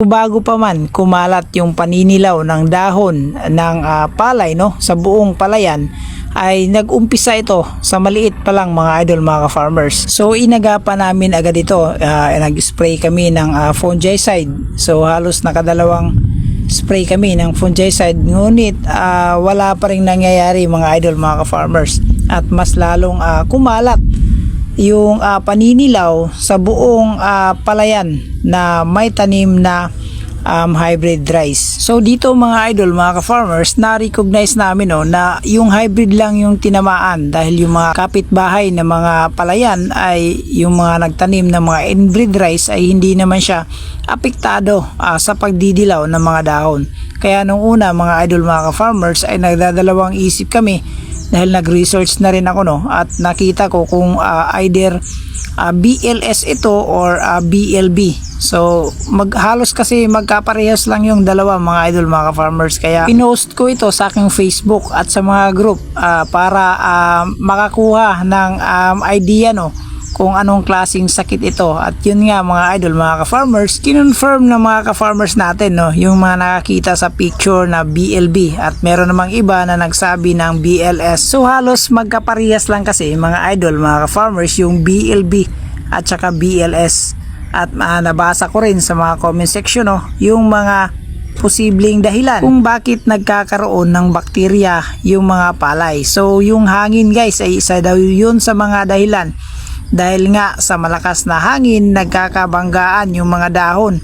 Bago pa man kumalat yung paninilaw ng dahon ng ah, palay no sa buong palayan ay nag-umpisa ito sa maliit pa lang mga idol mga farmers. So inagapan namin agad ito, Ah, nag-spray kami ng ah, fungicide. So halos nakadalawang spray kami ng fungicide ngunit ah, wala pa rin nangyayari mga idol mga farmers at mas lalong ah, kumalat yung ah, paninilaw sa buong ah, palayan na may tanim na um, hybrid rice. So dito mga idol, mga ka-farmers, na-recognize namin no, na yung hybrid lang yung tinamaan dahil yung mga kapitbahay na mga palayan ay yung mga nagtanim ng mga inbreed rice ay hindi naman siya apektado ah, sa pagdidilaw ng mga dahon. Kaya nung una mga idol mga ka-farmers ay nagdadalawang isip kami dahil nag-research na rin ako no? At nakita ko kung ah, either ah, BLS ito or ah, BLB. So maghalos kasi magkaparehas lang yung dalawa mga idol mga farmers kaya pinost ko ito sa aking Facebook at sa mga group ah, para ah, makakuha ng um, idea no kung anong klasing sakit ito. At yun nga mga idol mga ka-farmers kinonfirm ng mga ka-farmers natin no? Yung mga nakakita sa picture na BLB at meron namang iba na nagsabi ng BLS so halos magkaparehas lang kasi mga idol mga ka-farmers yung BLB at saka BLS at ah, nabasa ko rin sa mga comment section no? Yung mga posibleng dahilan kung bakit nagkakaroon ng bakterya yung mga palay. So yung hangin guys ay isa daw yun sa mga dahilan dahil nga sa malakas na hangin nagkakabanggaan yung mga dahon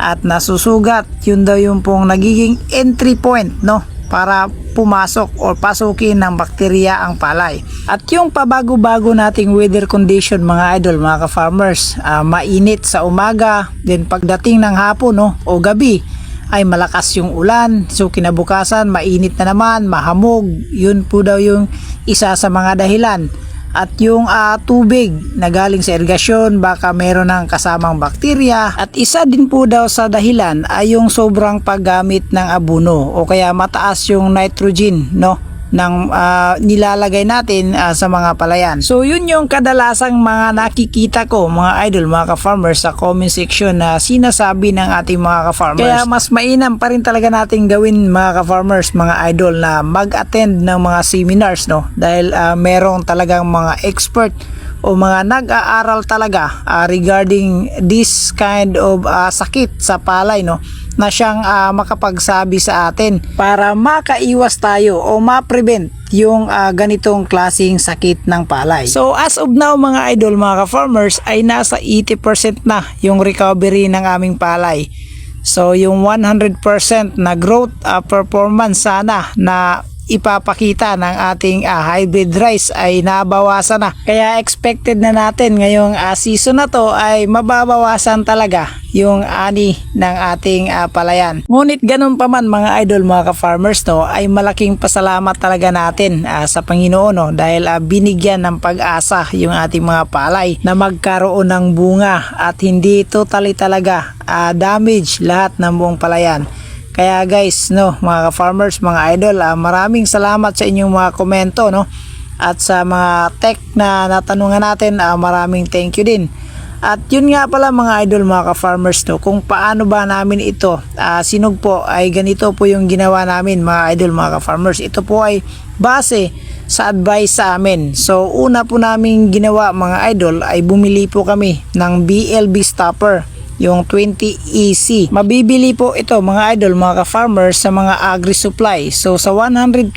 at nasusugat yun daw yung pong nagiging entry point no para pumasok or pasukin ng bakterya ang palay. At yung pabago-bago nating weather condition mga idol, mga ka-farmers, ah, mainit sa umaga, then pagdating ng hapon no, o gabi, ay malakas yung ulan. So kinabukasan, mainit na naman, mahamog. Yun po daw yung isa sa mga dahilan. At yung ah, tubig na galing sa irgasyon, baka meron ng kasamang bakterya. At isa din po daw sa dahilan ay yung sobrang paggamit ng abono o kaya mataas yung nitrogen, no? Ng ah, nilalagay natin ah, sa mga palayan. So yun yung kadalasang mga nakikita ko mga idol, mga ka-farmers sa comment section na sinasabi ng ating mga ka-farmers. Kaya mas mainam pa rin talaga natin gawin mga ka-farmers, mga idol na mag-attend ng mga seminars no dahil ah, merong talagang mga expert o mga nag-aaral talaga ah, regarding this kind of ah, sakit sa palay no na siyang ah, makapagsabi sa atin para makaiwas tayo o ma-prevent yung ah, ganitong klaseng sakit ng palay. So as of now mga idol mga ka-farmers ay nasa 80% na yung recovery ng aming palay. So yung 100% na growth ah, performance sana na ipapakita ng ating ah, hybrid rice ay nabawasan na. Kaya expected na natin ngayong ah, season na to ay mababawasan talaga yung ani ng ating ah, palayan. Ngunit ganun pa man mga idol mga ka-farmers no ay malaking pasalamat talaga natin ah, sa Panginoon no dahil ah, binigyan ng pag-asa yung ating mga palay na magkaroon ng bunga at hindi totally talaga ah, damage lahat ng buong palayan. Kaya guys, no, mga farmers, mga idol, ah, maraming salamat sa inyong mga komento, no. At sa mga tech na natanungan natin, ah, maraming thank you din. At yun nga pala mga idol, mga ka-farmers, no, kung paano ba namin ito ah, sinugpo ay ganito po yung ginawa namin mga idol, mga ka-farmers. Ito po ay base sa advice sa amin. So una po namin ginawa mga idol ay bumili po kami ng BLB stopper yung 20 EC. Mabibili po ito mga idol, mga ka-farmers sa mga agri-supply. So sa 120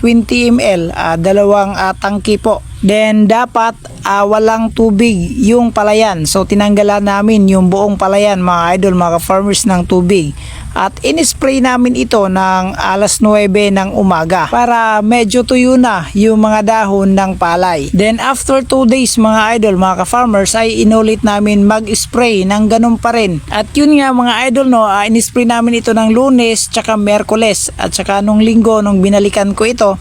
ml, ah, dalawang ah, tangki po. Then dapat ah, walang tubig yung palayan. So tinanggalan namin yung buong palayan mga idol, mga ka-farmers ng tubig. At in-spray namin ito ng alas 9 ng umaga para medyo tuyo na yung mga dahon ng palay. Then after 2 days mga idol, mga ka-farmers ay inulit namin mag-spray ng ganun pa rin. At yun nga mga idol no, uh, in-spray namin ito ng lunes tsaka merkules at tsaka nung linggo nung binalikan ko ito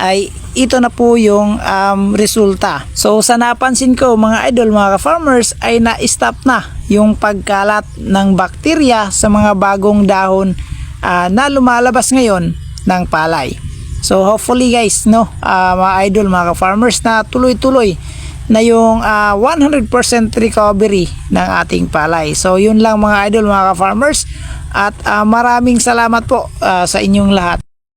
ay ito na po yung um, resulta. So sa napansin ko mga idol, mga farmers ay na-stop na yung pagkalat ng bakterya sa mga bagong dahon ah, na lumalabas ngayon ng palay. So hopefully guys, no, ah, mga idol, mga farmers na tuloy-tuloy na yung ah, 100% recovery ng ating palay. So yun lang mga idol mga ka-farmers at ah, maraming salamat po ah, sa inyong lahat.